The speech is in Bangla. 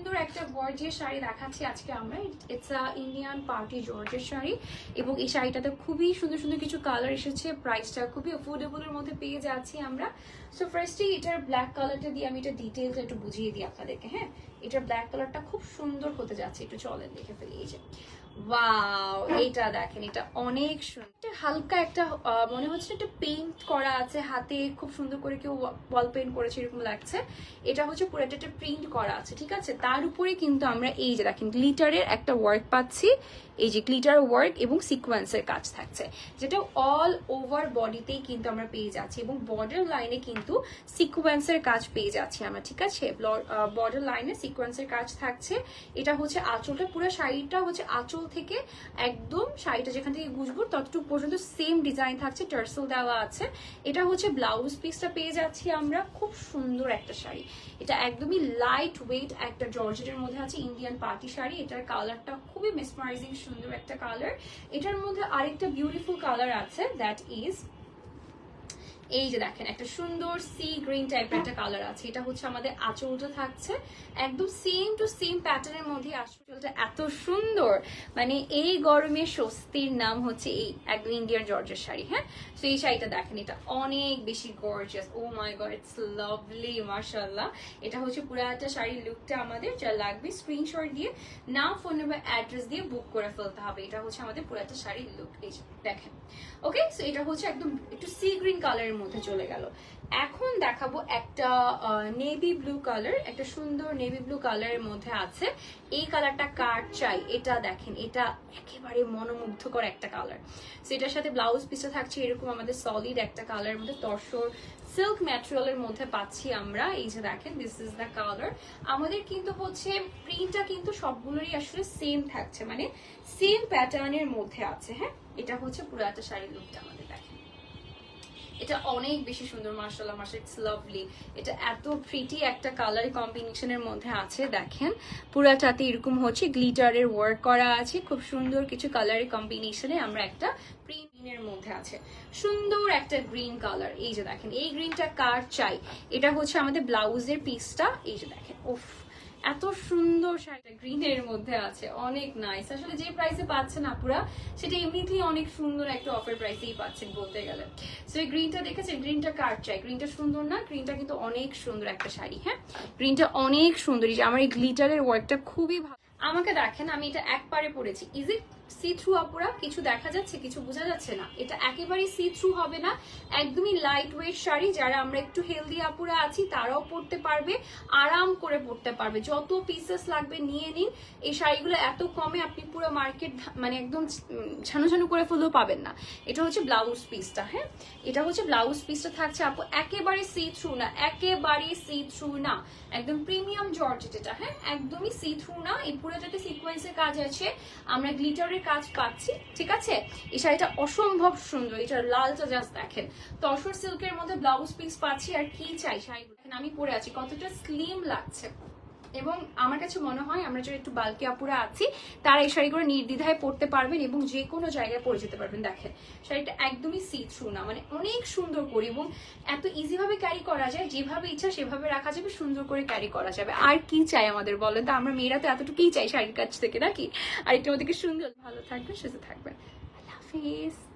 সুন্দর একটা গর্জিয়াস শাড়ি দেখাচ্ছি আজকে আমরা। ইটস আ ইন্ডিয়ান পার্টি জর্জের শাড়ি এবং এই শাড়িটাতে খুবই সুন্দর সুন্দর কিছু কালার এসেছে। প্রাইসটা খুবই অ্যাফোর্ডেবলের মধ্যে পেয়ে যাচ্ছি আমরা। সো ফার্স্টে এটার ব্ল্যাক কালারটা দিয়ে আমি এটা ডিটেলস একটু বুঝিয়ে দিই আপনাদেরকে হ্যাঁ? এটার ব্ল্যাক কালারটা খুব সুন্দর হতে যাচ্ছে, একটু চলেন দেখে ফেলি এই যে। ওয়াও এটা দেখেন, এটা অনেক সুন্দর এটা হালকা একটা মনে হচ্ছে একটা পেইন্ট করা আছে হাতে, খুব সুন্দর করে কেউ পেইন্ট করেছে, এরকম লাগছে। এটা হচ্ছে পুরোটা একটা প্রিন্ট করা আছে, ঠিক আছে? তার উপরে কিন্তু আমরা এই যে দেখেন গ্লিটারের একটা ওয়ার্ক পাচ্ছি। এই যে গ্লিটার ওয়ার্ক এবং সিকোয়েন্সের কাজ থাকছে, যেটা অল ওভার বডিতেই কিন্তু আমরা পেয়ে যাচ্ছি এবং বর্ডার লাইনে কিন্তু সিকোয়েন্সের কাজ পেয়ে যাচ্ছি আমরা, ঠিক আছে? বর্ডার লাইনে সিকোয়েন্সের কাজ থাকছে। এটা হচ্ছে আঁচলটা, পুরো শাড়িটা হচ্ছে আঁচল থেকে একদম শাড়িটা যেখান থেকে গুজবো ততটুকু পর্যন্ত সেম ডিজাইন থাকছে টার্সেল দেওয়া আছে। এটা হচ্ছে ব্লাউজ পিসটা পেয়ে যাচ্ছি আমরা। খুব সুন্দর একটা শাড়ি। এটা একদমই লাইট ওয়েট একটা জর্জেটের মধ্যে আছে ইন্ডিয়ান পার্টি শাড়ি। এটার কালারটা খুবই মেসমারাইজিং সুন্দর একটা কালার এটার মধ্যে আরেকটা বিউটিফুল কালার আছে দ্যাট ইজ এই যে দেখেন, একটা সুন্দর সি গ্রিন টাইপের একটা কালার আছে। এটা হচ্ছে আমাদের আঁচলটা থাকছে। একদম সেম টু সেম প্যাটার্নের মধ্যে আঁচলটা এত সুন্দর। মানে এই গরমে স্বস্তির নাম হচ্ছে এই একদম ইন্ডিয়ান জর্জের শাড়ি হ্যাঁ? তো এই শাড়িটা দেখেন, এটা অনেক বেশি gorgeous oh my God it's lovely মার্শাল্লাহ এটা হচ্ছে পুরো একটা শাড়ির লুকটা আমাদের, যা লাগবে স্ক্রিনশট দিয়ে, নাম ফোন নাম্বার অ্যাড্রেস দিয়ে বুক করে ফেলতে হবে। এটা হচ্ছে আমাদের পুরো একটা শাড়ির লুক এই দেখেন। ওকে সো এটা হচ্ছে একদম একটু সি গ্রিন কালারের মধ্যে চলে গেল। এখন দেখাবো একটা নেভি ব্লু কালার একটা সুন্দর নেভি ব্লু কালারের মধ্যে আছে। এই কালারটা কার চাই? এটা দেখেন, এটা একেবারে মনোমুগ্ধকর একটা কালার সো এটার সাথে ব্লাউজ পিসটা থাকছে, এরকম আমাদের সলিড একটা কালারের মধ্যে তসর সিল্ক ম্যাটেরিয়ালের মধ্যে পাচ্ছি আমরা। এই যে দেখেন দিস ইজ দ্য কালার আমাদের কিন্তু হচ্ছে প্রিন্টটা কিন্তু সবগুলোরই আসলে সেম থাকছে মানে সেম প্যাটার্নের মধ্যে আছে হ্যাঁ? এটা হচ্ছে পুরো একটা শাড়ির লুকটা আমাদের দেখেন। এটা অনেক বেশি সুন্দর মার্শাল্লাহ মার্শাল ইটস লাভলি এটা এত প্রিটি একটা কালার কম্বিনেশনের মধ্যে আছে, দেখেন। পুরাটাতে এরকম হচ্ছে গ্লিটারের ওয়ার্ক করা আছে, খুব সুন্দর কিছু কালারের কম্বিনেশনে আমরা একটা প্রিন্টের মধ্যে আছে। সুন্দর একটা গ্রিন কালার এই যে দেখেন, এই গ্রিনটা কার চাই? এটা হচ্ছে আমাদের ব্লাউজের পিসটা এই যে দেখেন, উফ। এত সুন্দর শাড়িটা গ্রিন এর মধ্যে আছে, অনেক নাইস আসলে যে প্রাইসে পাচ্ছেন আপুরা, সেটা এমনিতেই অনেক সুন্দর একটা অফার প্রাইসেই পাচ্ছেন বলতে গেলে। সো এই গ্রিনটা দেখেছেন? গ্রিনটা কার চাই? গ্রিনটা সুন্দর না? গ্রিনটা কিন্তু অনেক সুন্দর একটা শাড়ি হ্যাঁ? গ্রিনটা অনেক সুন্দর। আমার এই গ্লিটারের ওয়ার্কটা খুবই ভালো। আমাকে দেখেন, আমি এটা একবারে পরেছি। ইজ ইট সি থ্রু আপুরা কিছু দেখা যাচ্ছে, কিছু বোঝা যাচ্ছে না। এটা একেবারেই সি থ্রু হবে না। একদমই লাইট ওয়েট শাড়ি, যারা আমরা একটু হেলদি আপুরা আছি, তারাও পরতে পারবে, আরাম করে পরতে পারবে। যত পিসেস লাগবে, নিয়ে নিন। এই শাড়িগুলো এত কমে আপনি পুরো মার্কেট মানে একদম ছানু ছানু করে ফুলেও পাবেন না। এটা হচ্ছে ব্লাউজ পিসটা হ্যাঁ? এটা হচ্ছে ব্লাউজ পিসটা থাকছে, আপু একেবারে সি থ্রু না একেবারে সি থ্রু না। একদম প্রিমিয়াম জর্জেট এটা হ্যাঁ? একদমই সি থ্রু না। এই পুরোটাতে সিকোয়েন্সের কাজ আছে। আমরা গ্লিটারের কাজ পাচ্ছি, ঠিক আছে? এই শাড়িটা অসম্ভব সুন্দর এটার লালটা জাস্ট দেখেন। তসর সিল্কের মধ্যে ব্লাউজ পিস পাচ্ছি, আর কি চাই শাড়িগুলো? আমি পরে আছি, কতটা স্লিম লাগছে। এবং আমার কাছে মনে হয় আমরা যারা একটু বালকি আপুরা আছি, তারা এই শাড়িগুলো নির্দ্বিধায় পরতে পারবেন এবং যে কোনো জায়গায় পরে যেতে পারবেন। দেখেন, শাড়িটা একদমই সি থ্রু না মানে অনেক সুন্দর করে এবং এত ইজিভাবে ক্যারি করা যায়, যেভাবে ইচ্ছা সেভাবে রাখা যাবে, সুন্দর করে ক্যারি করা যাবে। আর কি চাই আমাদের বলেন তো? আমরা মেয়েরা তো এতটুকুই চাই শাড়ির কাছ থেকে, নাকি? আর একটু আমাদেরকে সুন্দর, ভালো থাকবেন, সুস্থ থাকবেন। আল্লাহ হাফিজ।